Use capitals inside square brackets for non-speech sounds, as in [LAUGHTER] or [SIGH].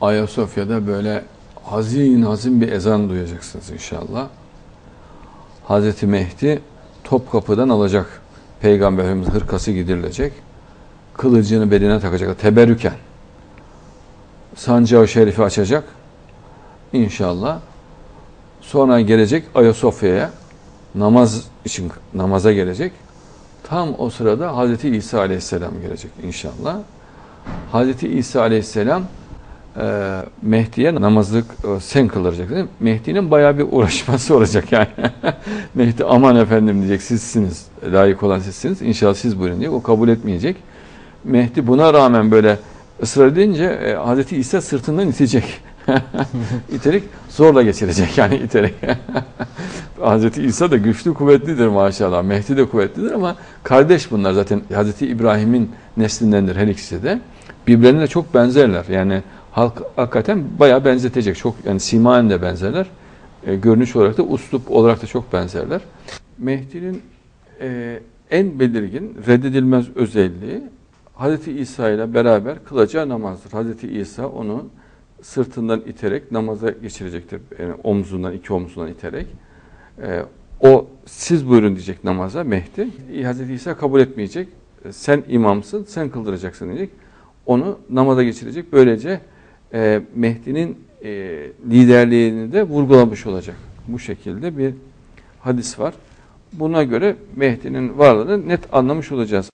Ayasofya'da böyle hazin hazin bir ezan duyacaksınız inşallah. Hazreti Mehdi Topkapı'dan alacak. Peygamberimiz hırkası gidirilecek. Kılıcını beline takacak. Teberrüken. Sancağı şerifi açacak. İnşallah. Sonra gelecek Ayasofya'ya. Namaz için namaza gelecek. Tam o sırada Hazreti İsa Aleyhisselam gelecek inşallah. Hazreti İsa Aleyhisselam e, Mehdi'ye namazlık e, sen kıldıracak. değil mi? Mehdi'nin bayağı bir uğraşması [LAUGHS] olacak yani. [LAUGHS] Mehdi aman efendim diyecek sizsiniz, layık olan sizsiniz. İnşallah siz buyurun diye. O kabul etmeyecek. Mehdi buna rağmen böyle ısrar edince e, Hazreti İsa sırtından itecek. [LAUGHS] iterek zorla geçirecek yani iterek. Hazreti İsa da güçlü kuvvetlidir maşallah. Mehdi de kuvvetlidir ama kardeş bunlar zaten Hazreti İbrahim'in neslindendir her ikisi de. Birbirlerine çok benzerler. Yani halk hakikaten bayağı benzetecek. Çok yani simaen de benzerler. E, görünüş olarak da uslup olarak da çok benzerler. Mehdi'nin e, en belirgin reddedilmez özelliği Hazreti İsa ile beraber kılacağı namazdır. Hazreti İsa onu sırtından iterek namaza geçirecektir. Yani omzundan, iki omzundan iterek. E, o siz buyurun diyecek namaza Mehdi. Hazreti İsa kabul etmeyecek. Sen imamsın, sen kıldıracaksın diyecek. Onu namaza geçirecek. Böylece e, Mehdi'nin e, liderliğini de vurgulamış olacak. Bu şekilde bir hadis var. Buna göre Mehdi'nin varlığını net anlamış olacağız.